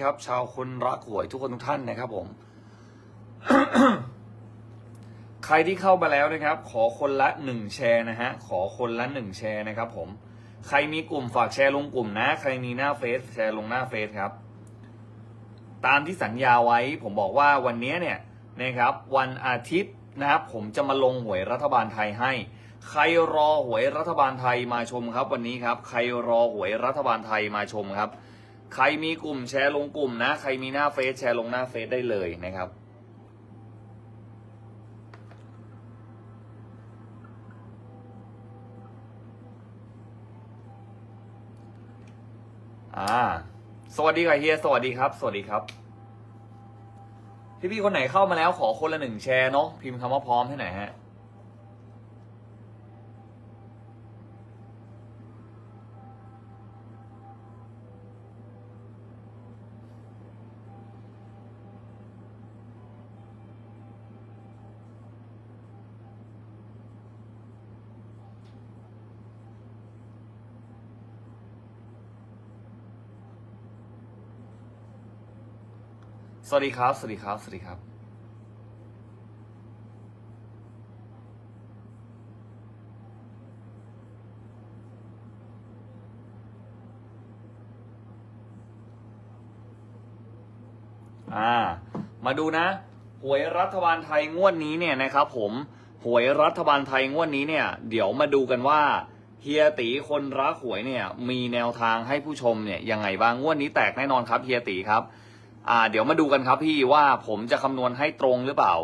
ครับ ชาวคนรักหวยทุกคนทุกท่านนะครับผม ใครที่เข้ามาแล้วนะครับ ขอคนละหนึ่งแชร์นะฮะ ขอคนละหนึ่งแชร์นะครับผม ใครมีกลุ่มฝากแชร์ลงกลุ่มนะ ใครมีหน้าเฟซแชร์ลงหน้าเฟซครับ ตามที่สัญญาไว้ ผมบอกว่าวันนี้เนี่ยนะครับ วันอาทิตย์นะครับ ผมจะมาลงหวยรัฐบาลไทยให้ ใครรอหวยรัฐบาลไทยมาชมครับ วันนี้ครับ ใครรอหวยรัฐบาลไทยมาชมครับ ใครมีกลุ่มแชร์ลงกลุ่มนะ ใครมีหน้าเฟซแชร์ลงหน้าเฟซได้เลยนะครับ อ่า สวัสดีค่ะเฮีย สวัสดีครับ สวัสดีครับ พี่พี่ๆคนไหนเข้ามาแล้วขอคนละหนึ่งแชร์เนาะ พิมพ์คำว่าพร้อมให้หน่อยฮะ สวัสดีครับ สวัสดีครับ สวัสดีครับ อ่า มาดูนะ หวยรัฐบาลไทยงวดนี้เนี่ยนะครับผม หวยรัฐบาลไทยงวดนี้เนี่ย เดี๋ยวมาดูกันว่าเฮียตีคนรักหวยเนี่ย มีแนวทางให้ผู้ชมเนี่ยยังไงบ้างงวดนี้แตกแน่นอนครับเฮียตีครับ อ่าเดี๋ยวมาดูกันครับพี่ว่าผมจะคำนวณให้ตรงหรือเปล่า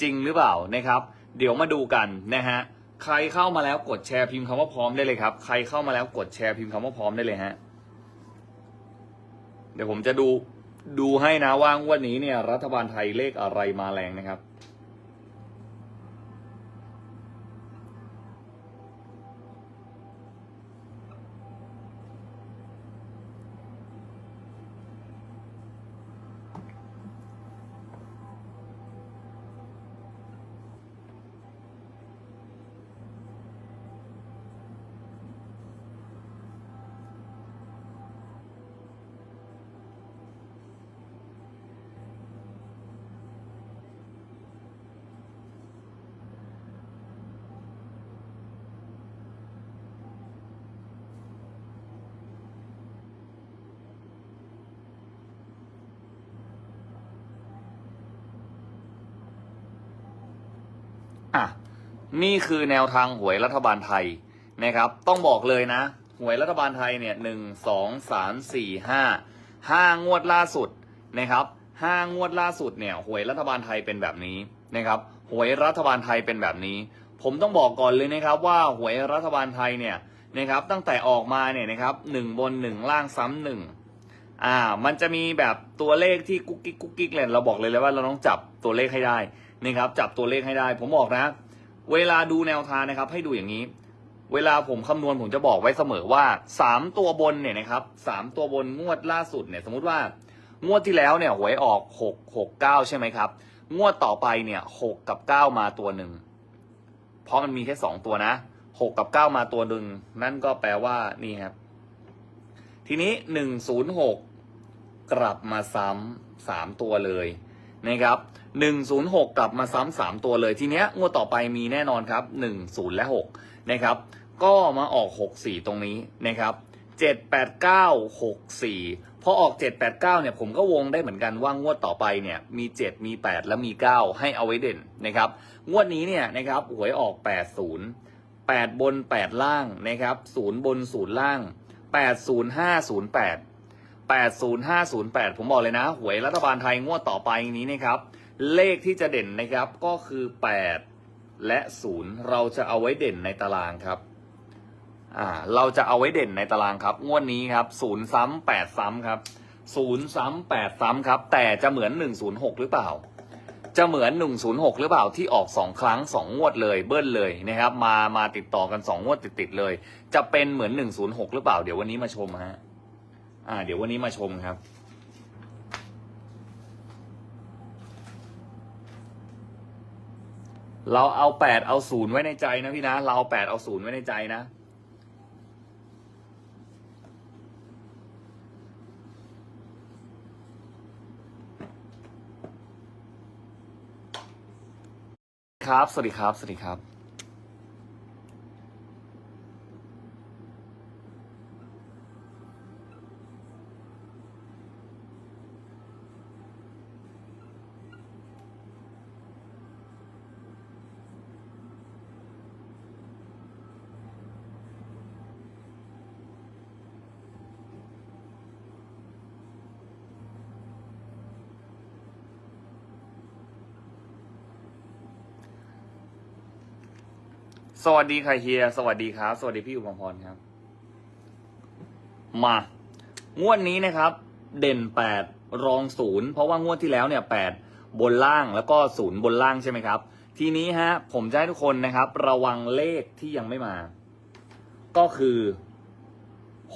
จริงหรือเปล่านะครับ เดี๋ยวมาดูกันนะฮะใครเข้ามาแล้วกดแชร์พิมพ์คำว่าพร้อมได้เลยครับใครเข้ามาแล้วกดแชร์พิมพ์คำว่าพร้อมได้เลยฮะเดี๋ยวผมจะดูดูให้นะว่างวดนี้เนี่ย รัฐบาลไทยเลขอะไรมาแรงนะครับ อะนี่คือแนวทางหวยรัฐบาลไทยนะครับ ต้องบอกเลยนะ หวยรัฐบาลไทยเนี่ยหนึ่งสองสามสี่ห้าห้างวดล่าสุดนะครับห้างวดล่าสุดเนี่ยหวยรัฐบาลไทยเป็นแบบนี้นะครับหวยรัฐบาลไทยเป็นแบบนี้ ผมต้องบอกก่อนเลยนะครับว่าหวยรัฐบาลไทยเนี่ยนะครับตั้งแต่ออกมาเนี่ยนะครับหนึ่งบนหนึ่งล่างซ้ำหนึ่งอ่ามันจะมีแบบตัวเลขที่กุ๊กกิ๊กกุ๊กกิ๊กเลยเราบอกเลยเลยว่าเราต้องจับตัวเลขให้ได้ นะครับจับตัวเลขให้ได้ ผมบอกนะ เวลาดูแนวทางนะครับ ให้ดูอย่างนี้ เวลาผมคำนวณผมจะบอกไว้เสมอว่าสามตัวบนเนี่ยนะครับสามตัวบนงวดล่าสุดเนี่ยสมมุติว่างวดที่แล้วเนี่ยหวยออกหกหกเก้าใช่ไหมครับ งวดต่อไปเนี่ยหกกับเก้ามาตัวหนึ่งเพราะมันมีแค่สองตัวนะหกกับเก้ามาตัวหนึ่งนั่นก็แปลว่านี่ครับ ทีนี้หนึ่งศูนย์หกกลับมาซ้ำสามตัวเลย นะครับ106 กลับมาซ้ำสามตัวเลยทีเนี้ยงวดต่อไปมีแน่นอนครับ 10 และ6นะครับก็มาออก 64 ตรงนี้นะครับ78964 พอออก 789 เนี่ยผมก็วงได้เหมือนกันว่างวดต่อไปเนี่ยมี 7 มี 8 และมี 9 ให้เอาไว้เด่นนะครับงวดนี้เนี่ยนะครับหวยออก 80 8 บน 8 ล่างนะครับ0บน 0 ล่าง 80508 80508 ผมบอกเลยนะ หวยรัฐบาลไทยงวดต่อไปนี้นะครับ เลขที่จะเด่นนะครับก็คือ 8 และ 0 เราจะเอาไว้เด่นในตารางครับอ่าเราจะเอาไว้เด่นในตารางครับ งวดนี้ครับ 0 ซ้ำ8ซ้ำครับ 0 ซ้ำ8ซ้ำครับ แต่จะเหมือน 106 หรือเปล่า จะเหมือน 106 หรือเปล่าที่ออก 2 ครั้ง 2 งวดเลยเบิ้ลเลยนะครับ มามาติดต่อกัน 2 งวดติดๆเลย จะเป็นเหมือน 106 หรือเปล่า เดี๋ยววันนี้มาชมฮะ อ่า เดี๋ยววันนี้มาชมครับ เราเอาแปดเอาศูนย์ไว้ในใจนะพี่นะ เราเอาแปดเอาศูนย์ไว้ในใจนะครับ สวัสดีครับ สวัสดีครับ สวัสดีค่ะเฮีย สวัสดีครับ สวัสดีพี่อุปมพรครับ มางวดนี้นะครับ เด่นแปดรองศูนย์เพราะว่างวดที่แล้วเนี่ยแปดบนล่างแล้วก็ศูนย์บนล่างใช่ไหมครับ ทีนี้ฮะ ผมจะให้ทุกคนนะครับ ระวังเลขที่ยังไม่มา ก็คือ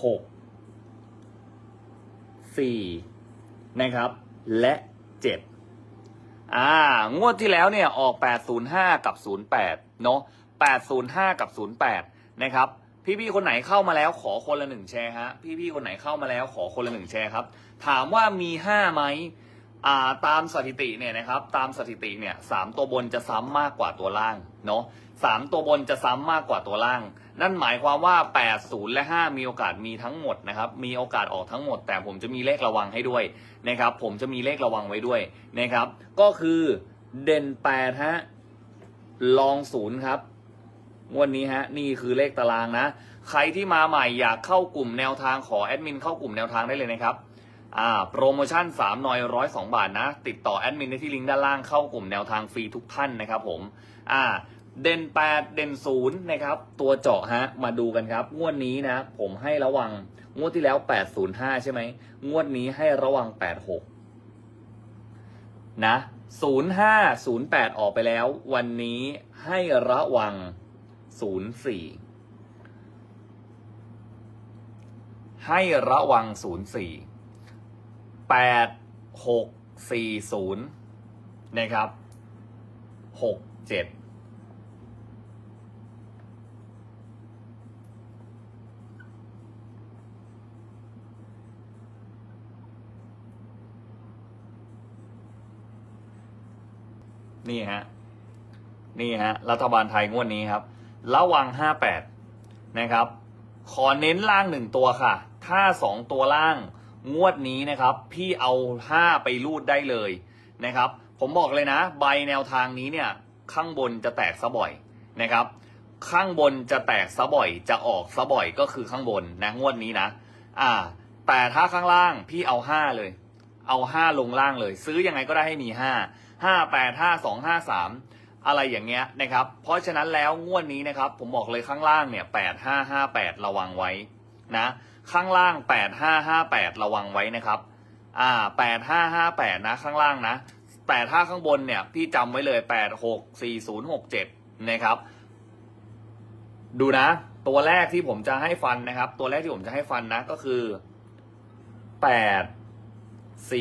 หกสี่นะครับ และเจ็ดอ่างวดที่แล้วเนี่ยออก 805 กับ 08 เนอะ 805 กับ 08 นะครับ พี่ๆคนไหนเข้ามาแล้วขอคนละหนึ่งแชร์ฮะ พี่ๆคนไหนเข้ามาแล้วขอคนละหนึ่งแชร์ครับ ถามว่ามี 5 ไหมอ่าตามสถิติเนี่ยนะครับ ตามสถิติเนี่ยสามตัวบนจะซ้ำมากกว่าตัวล่างเนอะสามตัวบนจะซ้ำมากกว่าตัวล่าง นั่นหมายความว่า 80 และ 5 มีโอกาสมีทั้งหมดนะครับ มีโอกาสออกทั้งหมด แต่ผมจะมีเลขระวังให้ด้วยนะครับ ผมจะมีเลขระวังไว้ด้วยนะครับ ก็คือเด่น8ฮะ ลองศูนย์ครับ งวดนนี้ฮะนี่คือเลขตารางนะ ใครที่มาใหม่อยากเข้ากลุ่มแนวทางขอแอดมินเข้ากลุ่มแนวทางได้เลยนะครับอ่าโปรโมชั่น3หน่อยร้อยสองบาทนะ ติดต่อแอดมินได้ที่ลิงก์ด้านล่างเข้ากลุ่มแนวทางฟรีทุกท่านนะครับผมอ่าเด่น 8 เด่น0นะครับตัวเจาะฮะมาดูกันครับ งวดนี้นะ ผมให้ระวังงวดที่แล้ว 805 ใช่ไหมงวดนี้ให้ระวัง 86 นะ 05 08 ออกไปแล้ว วันนี้ให้ระวัง 04ให้ระวัง04 8 6 4 0นะครับ6 7นี่ฮะ นี่ฮะ รัฐบาลไทยงวดนี้ครับ ระวัง 58 นะครับ ขอเน้นล่างหนึ่งตัวค่ะ ถ้าสองตัวล่างงวดนี้นะครับ พี่เอา 5 ไปรูดได้เลยนะครับ ผมบอกเลยนะ ใบแนวทางนี้เนี่ย ข้างบนจะแตกซะบ่อยนะครับ ข้างบนจะแตกซะบ่อย จะออกซะบ่อยก็คือข้างบนนะงวดนี้นะ อ่า แต่ถ้าข้างล่างพี่เอา 5 เลย เอา 5 ลงล่างเลย ซื้อยังไงก็ได้ให้มี 5 5 8 5 2 5 3 อะไรอย่างเงี้ยนะครับ เพราะฉะนั้นแล้วงวดนี้นะครับ ผมบอกเลยข้างล่างเนี่ย8 5 5 8ระวังไว้นะ ข้างล่าง8 5 5 8ระวังไว้นะครับ อ่า8 5 5 8นะข้างล่างนะแต่ถ้าข้างบนเนี่ยพี่จำไว้เลย8 6 4 0 6 7นะครับ ดูนะ ตัวแรกที่ผมจะให้ฟันนะครับ ตัวแรกที่ผมจะให้ฟันนะก็คือ8 4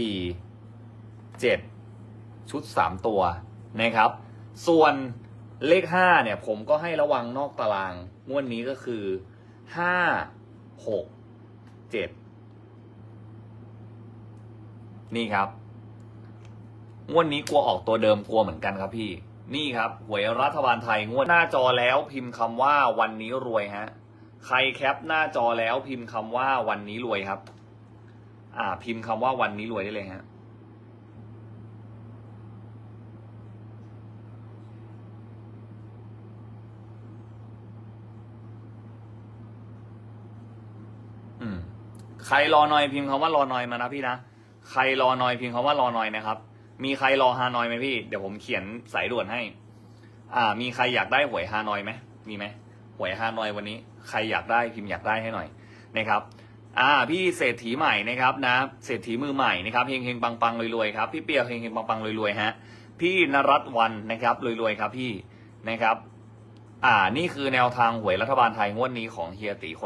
7ชุด3ตัวนะครับ ส่วนเลข5เนี่ยผมก็ให้ระวังนอกตารางงวดนี้ก็คือ5 6 7นี่ครับงวดนี้กลัวออกตัวเดิมกลัวเหมือนกันครับพี่ นี่ครับหวยรัฐบาลไทยงวดหน้าจอแล้วพิมพ์คำว่าวันนี้รวยฮะใครแคปหน้าจอแล้วพิมพ์คำว่าวันนี้รวยครับ อ่า พิมพ์คำว่าวันนี้รวยได้เลยฮะ ใครรอหน่อยพิมพ์คำว่ารอหน่อยมานะพี่นะ ใครรอหน่อยพิมพ์คำว่ารอหน่อยนะครับ มีใครรอฮานอยไหมพี่ เดี๋ยวผมเขียนสายด่วนให้ อ่า มีใครอยากได้หวยฮานอยไหมมีไหมหวยฮานอยวันนี้ ใครอยากได้พิมพ์อยากได้ให้หน่อยนะครับ อ่า พี่เศรษฐีใหม่นะครับนะ เศรษฐีมือใหม่นะครับเฮงเฮงปังปังรวยๆครับ พี่เปียเฮงเฮงปังปังรวยๆฮะ พี่นรัตวันนะครับรวยๆครับพี่นะครับ อ่า นี่คือแนวทางหวยรัฐบาลไทยงวดนี้ของเฮียตีคน